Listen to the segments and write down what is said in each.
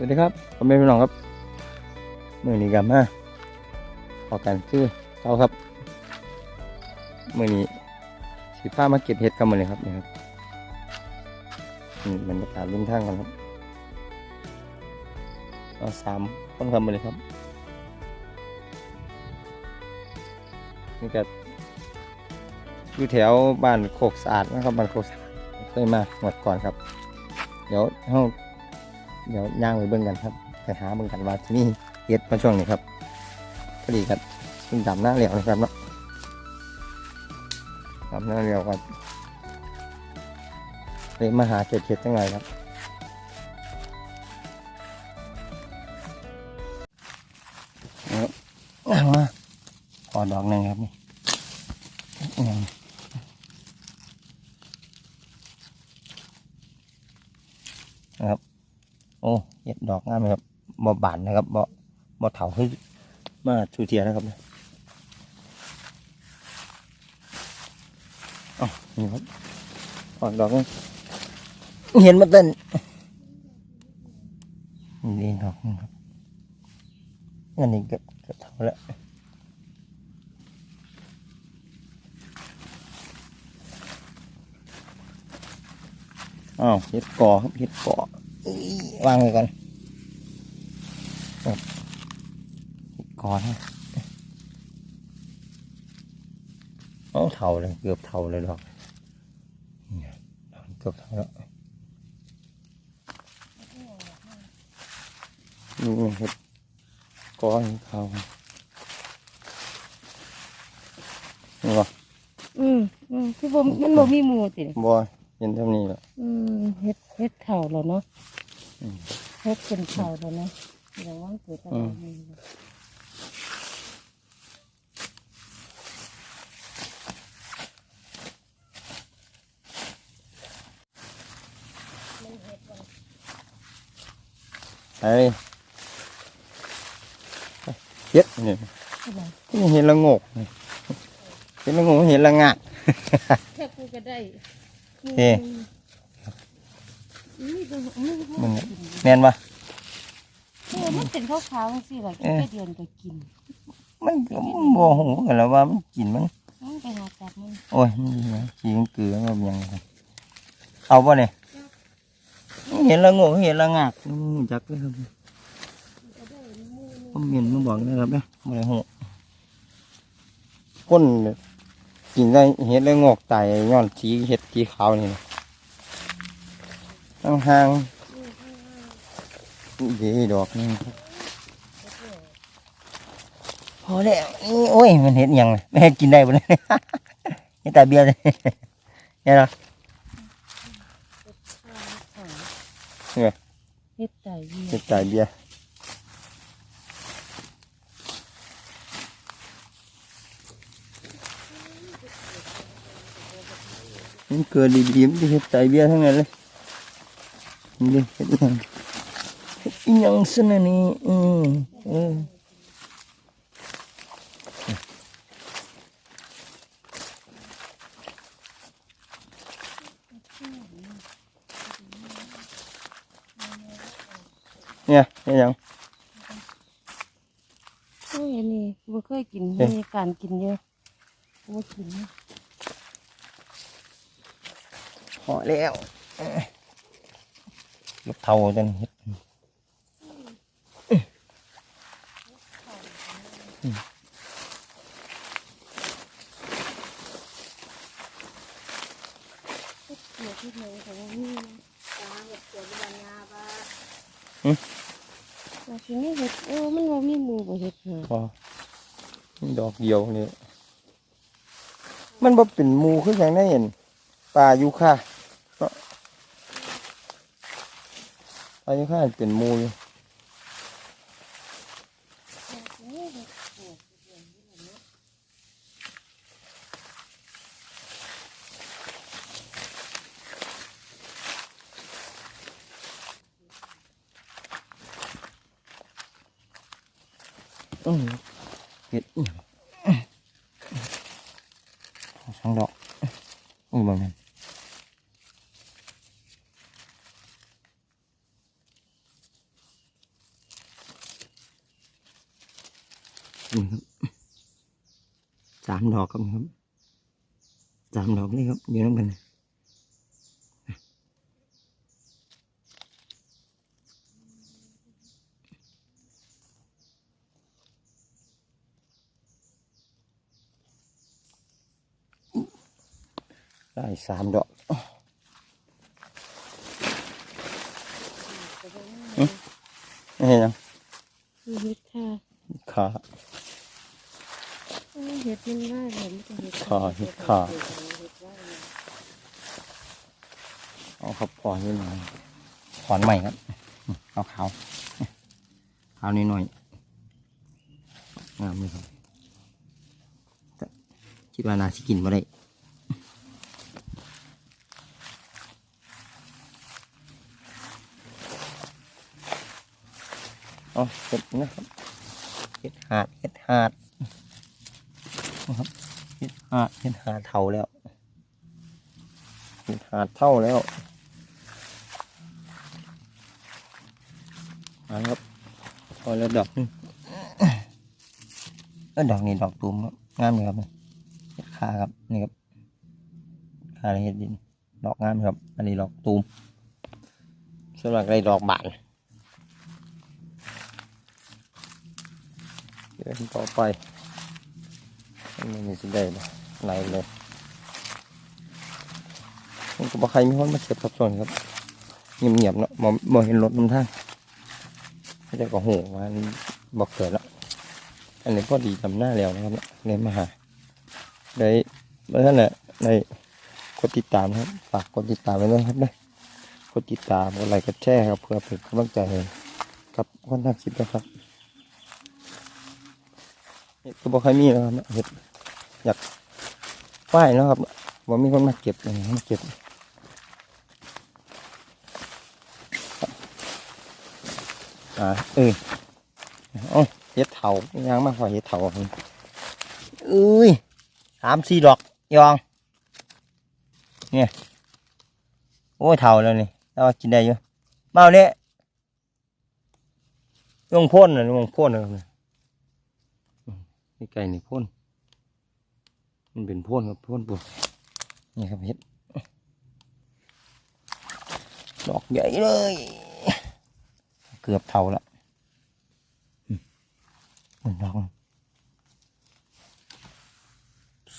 สวัสดีครับผมเป็นพี่น้องครับมือนี้กับมาพอกันคือเจ้าครับมือนี้สีผ้ามาเก็บเห็ดกันหมดเลยครับนี่ครับนี่บรรยากาศริมทางกันครับเอาสามคนกันหมดเลยครับนี่ก็อยู่แถวบ้านโคกสะอาดนะครับบ้านโคกสะอาดเคยมาหมดก่อนครับ เดี๋ยวห้อง เดี๋ยวย่างไปเบิ่งกันครับไปหาเบิ่งกันว่าที่นี่เฮ็ดมาช่วงนี้ครับพอดีครับขึ้นดำหน้าเหลียวนะครับเนาะดำหน้าเหลียวกันเลยมาหาเก็บเห็ดจังไรครับเอามาขอดอกหนึ่งครับนี่นี่นะครับ โอ้เห็ดดอกงามเลยครับบ่บานนะครับบ่บ่เถาขึ้นมาชูเทียนะครับเนี่ยอ๋อนี่ครับออกดอกเห็นมาเต้นนี่ดอกนึงครับอันนี้เกือบเกือบเท่าแล้วอ้าวเห็ดกอครับเห็ดกอ วางไว้ก่อนครับก่อนเอาเท่าเลยเกือบเท่าเลยดอกเนี่ยเกือบเท่าแล้วนี่เห็ดก้อนเขานี่บ่อืมอืมคือบ่มันบ่มีหมูติบ่เห็นเท่านี้แหละอืมเฮ็ด เฮ็ดเข่าแล้วเนาะอืมเฮ็ดเป็นเข่าแล้วเนาะเดี๋ยวว่างเกิดอะไรขึ้นไอ้เฮ็ดนี่อะไรนี่เห็นละโงกนี่เห็นละโงกเห็นละงะแค่กูก็ได้เอ๊ะอื มดูอืมมันแน่นปะเออมันเป็นขาวๆจังซี่ล่ะเอ๊ะแค่เดือนก็กิน มันก็บ่หูกันแล้วว่ามันกินมัน มันไปหาจับมันโอ้ยมันดีนะขี้มันเกลือมันยังไงเอาป่ะเนี่ยเห็นละโงกเห็นละงากอืมจักเลยครับผมเห็นมันบอกนะครับเนี่ยบ่ได้หูคนกินได้เห็ดละโงกตายย้อนสีเห็ดสีขาวนี่นะ ห่างๆดีดอกนี่ครับพอแล้วนี่โอ้ยมันเห็ดหยังเลยไม่ให้กินได้บ่เนี่ยนี่แต่เบียร์เลยเนี่ยเหรอเนี่ยเฮ็ดไตเวียเห็ดแต่เบียร์มันเกิดดีๆมันจะเห็ดแต่เบียร์ทั้งนั้นเลยนี่เห็ดหยังเห็ดอิหยังสนะนี่อืมเออเนี่ยเห็ดหยังโอ้ยอันนี้บ่เคยกินเอ๊ะมีการกินเยอะบ่กินนะพอแล้ว ลูกเท่าจนเห็ดเกี่ยวที่ไหนก็บ่มีนะตาเฮ็ดเกี่ยวกับยาบ่อืมว่าสิมีเฮ็ดเออมันบ่มีหมูบ่เฮ็ดหาพอมีดอกเดียวนี่มันบ่เป็นหมูคืออย่างนั้นเห็นปลายูคาเนาะ ปลายูคาเป็นมูอยู่เห็ดอื้อสองดอกอุ้ยบางนั้น นี่ครับสามดอกครับนี่ครับสามดอกนี่ครับอยู่น้ำกันเลยได้สามดอกนี่ยังมีเห็ดค่ะขา เห็ดมันได้เลยมันจะเห็ดค่ะเห็ดค่ะเห็ดว่าเอาครับพอนิดหน่อยถอนใหม่ครับเอาขาวขาวนิดหน่อยงามเลยครับคิดว่านาสิกินมาได้เอาเห็ดนะครับเห็ดหาดเห็ดหาด นะครับเห็ดหาเห็ดหาเท่าแล้วเห็ดหาเท่าแล้วมาครับพอแล้วดอกนึงเออดอกนี้ดอกตูมครับงามเลยครับเห็ดขาครับนี่ครับขาเห็ดดินดอกงามครับ อันนี้ดอกตูมสำหรับไรดอกบานเดินต่อไป อันนี้มีสิได้บ่ไหนเลยมันก็บอกใครมีคนมาเก็บครับส่วนครับเงียบๆเนาะมองมองเห็นรถนำทางไม่ได้ก็โหว่าบอกเกิดแล้วอันนี้พอดีจำหน้าแล้วนะครับเลยมาหาได้เมื่อนั้นแหละในกดติดตามครับฝากกดติดตามไว้ด้วยครับนะกดติดตามกดไลค์กดแชร์ครับเพื่อเป็นกำลังใจกับคนทำคลิปนะครับเห็ดก็บอกใครมีนะครับเห็ด อยากไหว้นะครับว่ามีคนมาเก็บเลยมาเก็บอ่าเออโอ้ยเห็ดเถายังมากกว่าเห็ดเถาเอ้ยสามสี่ดอกยอง เนี่ยโอ้ยเถาแล้วนี่แต่ว่ากินได้อยู่เมาเนี่ยลงพ่นนะลงพ่นนะนี่ไก่นี่พ่น มันเป็นพ่นครับพ่นปุ่นนี่ครับเห็ดดอกใหญ่เลย เกือบเท่าละอืมหนึ่งดอก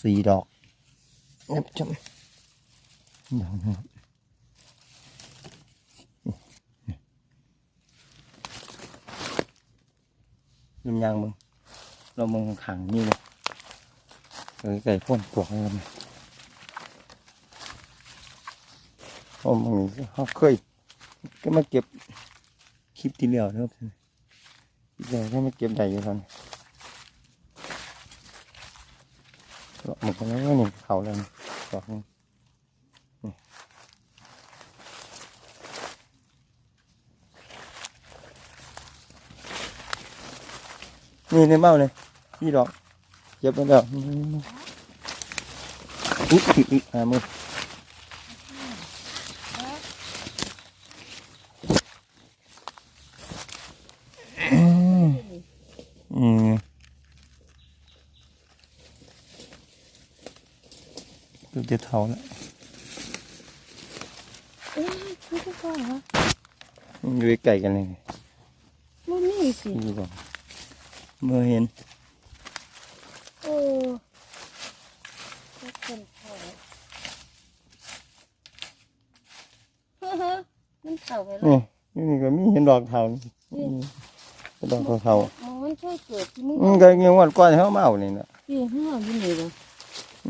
สี่ดอกนี่จำดอกหนึงครับยืมยางมึงเรามึงขังนี่เลย เออไก่พ่นปลวกให้กันโอ้มึงนี่เขาเคยก็มาเก็บคลิปที่แล้วนะครับคลิปแล้วก็ม่เก็บได้อยู่ตอนนี้มันก็ไม่ว่านี่เขาแล้วนี่ดอกนึงนี่ในเบ้าเลยพี่ดอก เก็บไปแล้วอุ๊ยอุ๊ยอุ๊ยหามืออืมดูจะเท่าแล้วเอ้ยนี่ก็พอเหรออยู่ใกล้ๆกันเลยมันนี่สิดูก่อนเมื่อเห็น โอ้ก็เป็นเท่าเฮ้อเฮ้อมันเท่าไปแล้วนี่นี่ก็มีเห็นดอกเท่านี่เป็นดอกเท่าอ๋อมันใช่เกิดที่มึงๆอืมก็ยังวันก่อนเขามาเอานี่นะที่ห้างอยู่นี่เลย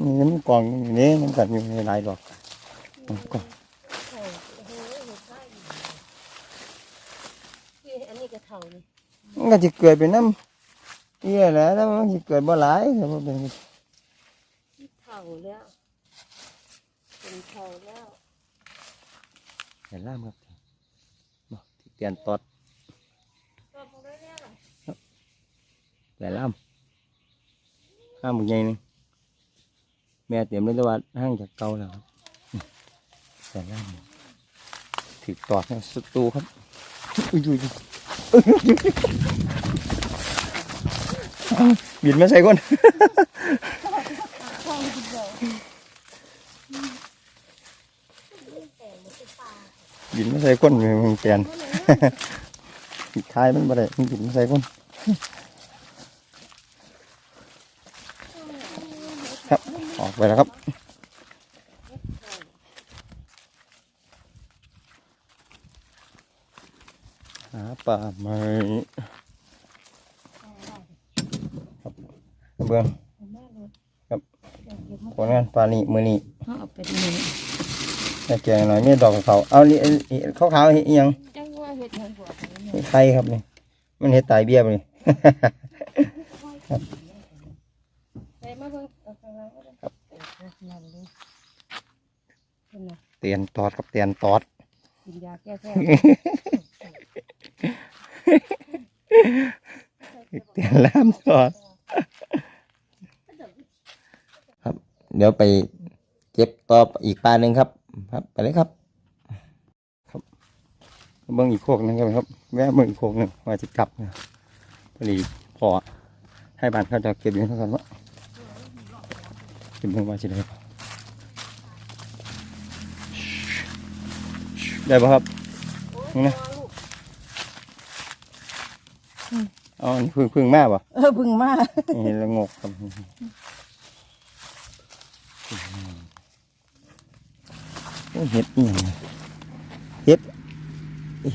นี่ยังมีกล่องอยู่นี่มันกัดอยู่ในหลายดอกอืมก็โอ้โหเห็ดได้อีกนี่อันนี้ก็เท่านี่มันก็จะเกิดเป็นน้ำเอี้ยแหละแล้วมันจะเกิดบ่หลายแต่ว่าเป็นเท่าแล้วเป็นเท่าแล้วแต่ล่ามครับบ่ที่ เตียนตอดก็พอได้แล้วล่ะแต่ล่ามห้ามหมดใหญ่นึงแม่เตรียมเลยแต่ว่าห้างจากเก่าแล้วครับแต่ล่ามถือตอดในสตูครับอุ้ยอุ้ยบินมาใส่คนข้อนเดียว บินมาใส่คนมึงแกนท้ายมันบ่ได้มันบินมาใส่คนครับออกไปแล้วครับหาปลาไหมครับเบื้องครับผลงานปลานี่มือนี่เอาไปนี่แต่ แกงหน่อยมีดอกเขาเอานี่ขาวขาวๆเห็นอิหยังจังว่าเฮ็ดหยังบ่เห็ดไข่ครับนี่มันเห็ดตายเบี้ยไปนี่ไปมาเบิ่งเอาข้างล่างก็ได้ครับเลยเตียนตอดครับเตียนตอดกินยาแก้แพ้เตียนแหลมตอดครับ เดี๋ยวไปเก็บต่ออีกปลาหนึ่งครับ ครับไปเลยครับ ครับเบิ้งอีกโคกหนึงครับแวะเบิ้งอีกโคกหนึ่งว่าจะกลับนะพอดีพอให้บ้านเขาจะเก็บอยู่เท่ากันวะเก็บเบิ้งว่าจะได้บ่ได้ป่ะครับนี่นะอ๋อนี่พึ่งพึ่งแม่ป่ะเออบึงมานี่ละงกครับโอ้ เห็ดอีหยังเห็ด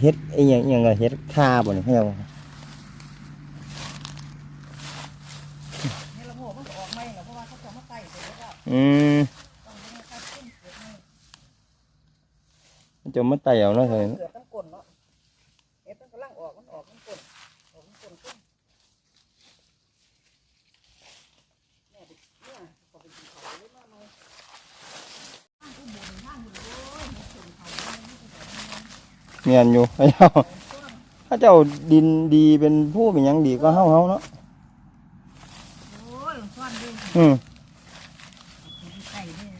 เห็ดไอ้หยังอหยังอะเห็ดคาบ่เนี่ยให้เอานี่ละโหมันออกใหม่น่ะเพราะว่าเขาจะมาไต่เสร็จแล้วอืมมันจะมาไต่เอาเนาะเฮ้ยเกิดตั้งก้นเนาะเฮ็ดตั้งกำลังออกมันออกมันก้นออกมันก้นขึ้นแม่ไปเนี่ยเขาไปกินข้าวเลยมามา เมียนอยู่พระเจ้าพระเจ้าดินดีเป็นผู้เป็นหยังดีก็เฮาเฮาเนาะโอ้ยซ่อนด้วยอืมไก่ด้วย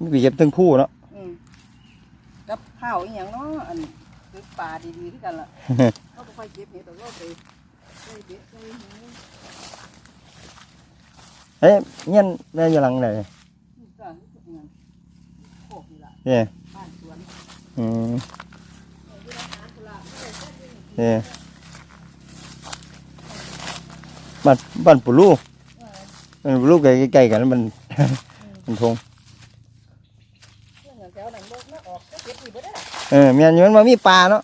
มีไปเก็บทั้งผู้เนาะ อืมกับข้าวอีหยังเนาะอันคือปลาดีๆที่กันล่ะ เขาก็ค่อยเก็บเห็ดแต่ว่าไปไปเบ็ดไปหาเฮ้ยเงี้ยนแม่อยาหลังไหนก็เงินโคกนี่ล่ะเนี่ยบ้านสวน อืมเนี่ยบ้านบ้านปู่ลูกบ้านปู่ลูกใกล้ๆกันแล้วมัน มันทงเรื่องแถวนั้นบ่มาออกก็เก็บอีกบ่ได้เออเมียนอยู่มันมามีปลาเนาะ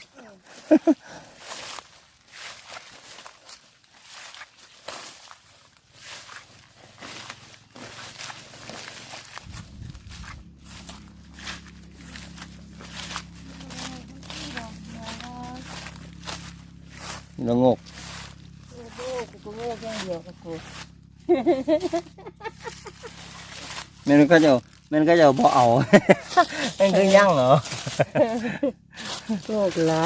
ละงกโอ้โหกูก็โง่แค่เดียวกับกูแม่นก็จะแม่นก็จะบ่เอาแม่นคือย่างเหรอโลกละ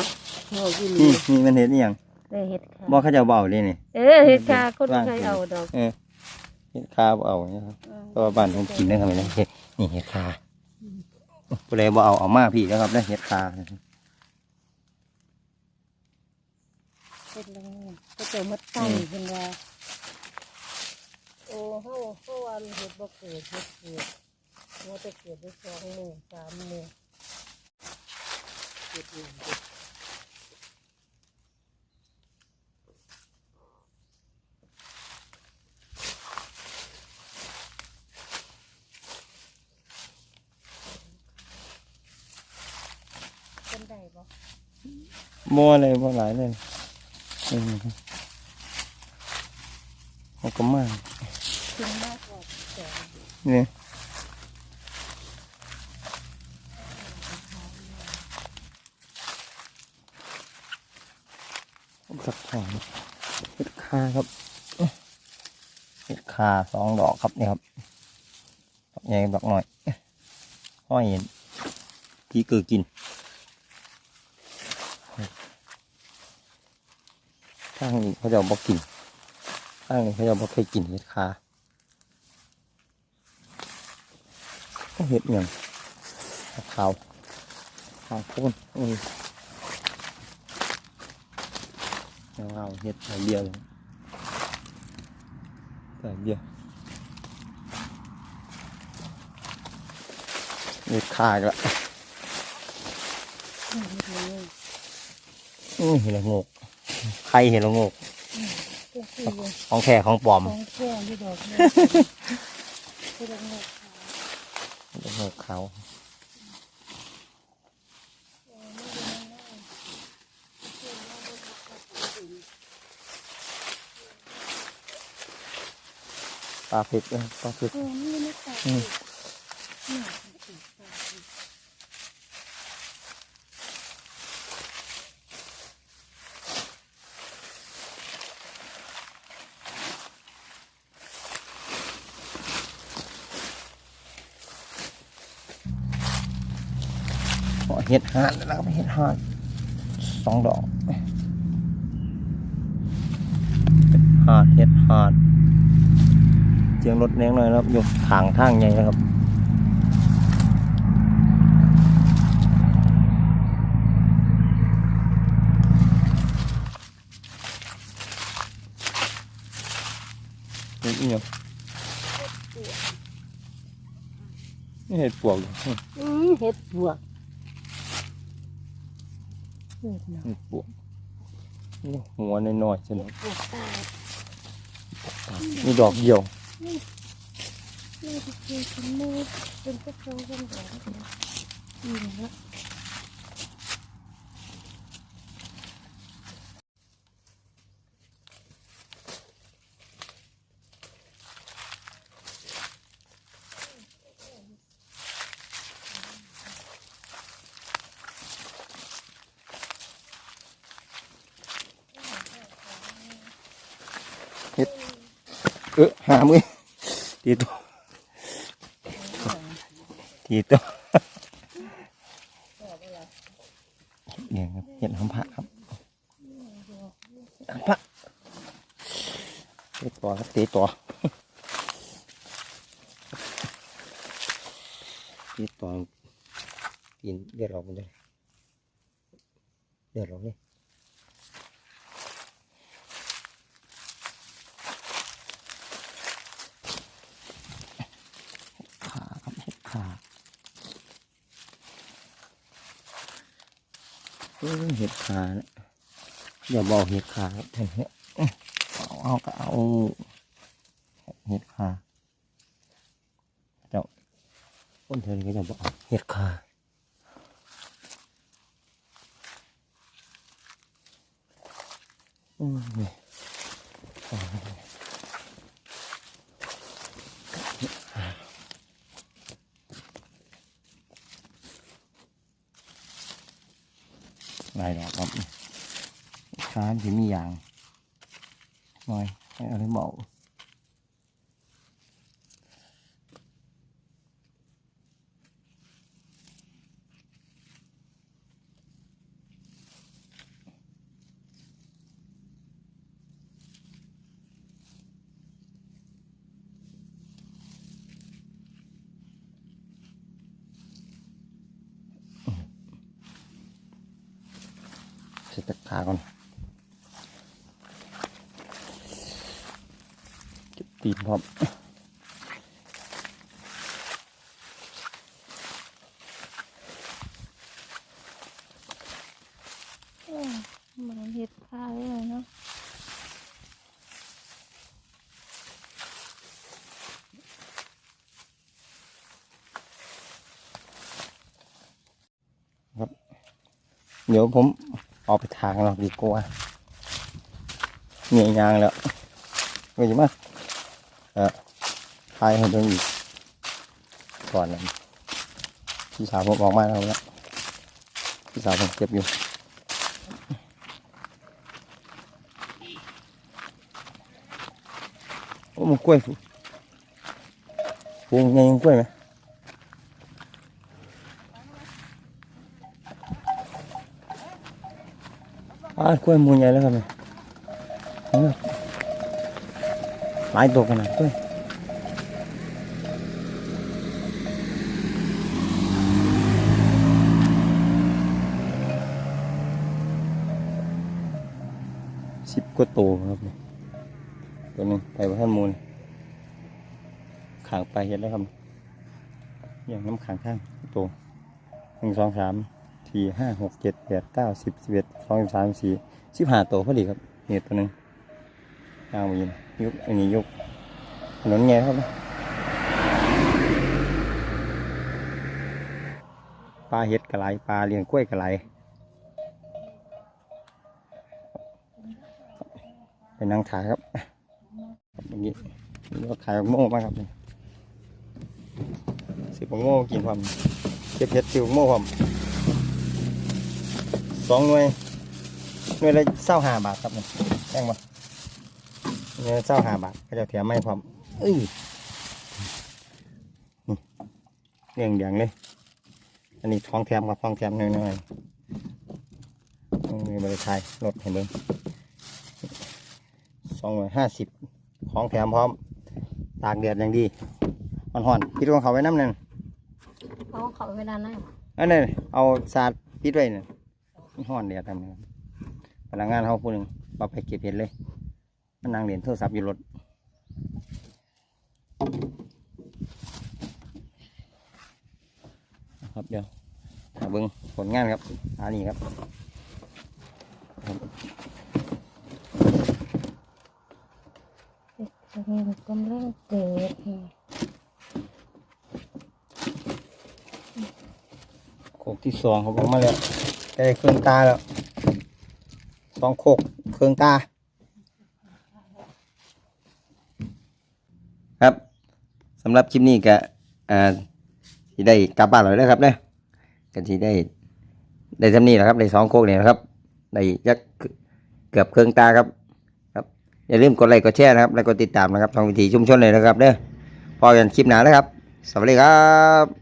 โลกอีหลีนี่นี่มันเห็ดอหยังได้เฮ็ดค่ะบ่เขาจะบ่เอาเลยนี่ เออเฮ็ดค่ะคนเคยเอาดอกเห็ดคาบ่เอาเนี่ยครับเพราะว่าบ้านผมกินนะครับนี่นี่เห็ดคาผู้ใดบ่เอาเอามาพี่นะครับได้เห็ดคา เฮ็ดแล้วก็เจอมดไก่เพิ่นว่าโอ้เฮาเฮาว่าเฮ็ดบ่เกิดเฮ็ดเกิดว่าจะเกิดได้สองมื้อสามมื้อเกิดอยู่เป็นได้บ่บ่เลยบ่หลายเลยอืม เอาก็มาถึงมากกว่าแต่นี่สักสองเห็ดคาครับเห็ดคาสองดอกครับนี่ครับดอกใหญ่ดอกหน่อยห้อยที่เกิดกินข้าง นี้เขาจะบอกกินข้างนี้เขาจะบอกเคยกินเห็ดคาเห็ดอย่างขาวขาวโพ้นอืมเอาเห็ดใบเดียวเลยแต่เดียวนี่ขาดละอืมเห็ดละโงกอื้อเห็นละโงก ใครเห็นละโงกก็คืออยู่ของแท้ของปลอม ของแค่ที่ดอกเนี่ยเห็ดละโงกขาวละโงกเขาวเออไม่ได้ง่ายๆเห็ดละโงกขาวถึงปลาพริกเอ้ยปลาพริกเออนี่ไม่ขาวอืม เนี่ยมันสีขาว เพราะเห็ดหาดแล้วก็เห็ดหาดสองดอกเห็ดหาดเห็ดหาดเจียงรถแรงหน่อยนะครับอยู่ทางทางใหญ่นะครับนี่อีหยังนี่เห็ดปวกอยู่อืมเห็ดบวก เห็ดเนาะเห็ดปวกนี่หัวน้อยๆใช่ไหมบวกตานี่ดอกเดียวนี่ที่คือคุณแม่เป็นพวกเขาเป็นแบบนี้นี่นะ เออหามือ ทีตัวทีตัวเนี่ยครับเห็ดหอมพระครับหอมพระตีตัวครับตีตัวตีตัวปีนเดือดร้อนมันเลยเดือดร้อนเลยขาครับเห็ดขาเออเห็ดขาเนี่ยอย่าบอกเห็ดขาท่านเนี่ยเอาเอาก็เอาเห็ดขาเจ้าคนเธอนี่ก็จะบอกเอาเห็ดขาอืมนี่เอาไปเลยลายดอกครับขามันจะมีอย่างหน่อยให้เอาไรเบา เสร็จตะขาก่อนเก็บตีนพร้อมเออมันเห็ดพาเลยเนาะเดี๋ยวผม ออกไปทางเราดีกว่าเหนื่อยยางแล้วก็จะมาเออทายให้เบิ่งอีกก่อนนั้นพี่สาวผมออกมาแล้วนะพี่สาวผมเก็บอยู่โอ้มันกล้วยฟูฟูงยังกล้วยไหม อากล้วยมูลใหญ่แล้วครับเนี่ยเห็นไลายตัวขนาดกล้วยสิบกว่าตัวครับเนี่ยตัวนึงไปว่าท่านมูลขางไปเห็นแล้วครับอย่างน้ำขางข้างตัวหนึ่งสองสาม สี่ห้าหกเจ็ดแปดเก้าสิบสิบเอ็ดสองสามสี่สิบห้าตัวพอดีครับนี่ตัวหนึ่งยาวมายินยุกอันนี้ยุกถนนไงครับปลาเห็ดกระไรปลาเลี้ยงกล้วยกระไรไปนั่งถ่ายครับอย่างนี้ก็ขายโม่มากครับสิบโม่กินความเก็บเห็ดสิบโม่ความ สองหน่วยหน่วยละเศร้าห้าบาทครับนี่แพงปะหน่วยละเศร้าห้าบาทก็จะแถมไม่พร้อมเอ้ยนี่เรียงเดียงเลย อันนี้ท้องแถมกับท้องแถมหน่อยๆมีบริษัทรถเห็นเบิ้งสองร้อยห้าสิบของแถมพร้อม ตากแดดอย่างดีมันห่อนๆปิดของเขาไว้น้ำหนึ่งเอาเขาเวลาไหนอันนั้นเอาสาดปิดไว้น่ะมัน ห่อนแดดทำนะครับพนักงานเขาผู้หนึ่งเราไปเก็บเห็ดเลยมันนั่งเรียนโทรศัพท์อยู่รถครับเดี๋ยวมาเบิ้งผลงานครับอันนี้ครับกำลังกำลังเกิดโคกที่สองเขาบอกมาแล้ว ได้เครื่องตาแล้วสองโคกเครื่องตา ครับสำหรับคลิปนี้ก็อ่าที่ได้กลับบ้านเลยนะครับเนี่ยกันที่ได้ได้ทำนี่แหละครับได้สองโคกเนี่ยนะครับได้ยักเกือบเครื่องตาครับ ครับ อย่าลืมกดไลค์กดแชร์นะครับ และกดติดตามนะครับทางวิถีชุมชนเลยนะครับเด้อพอกันคลิปหน้านะครับ สวัสดีครับ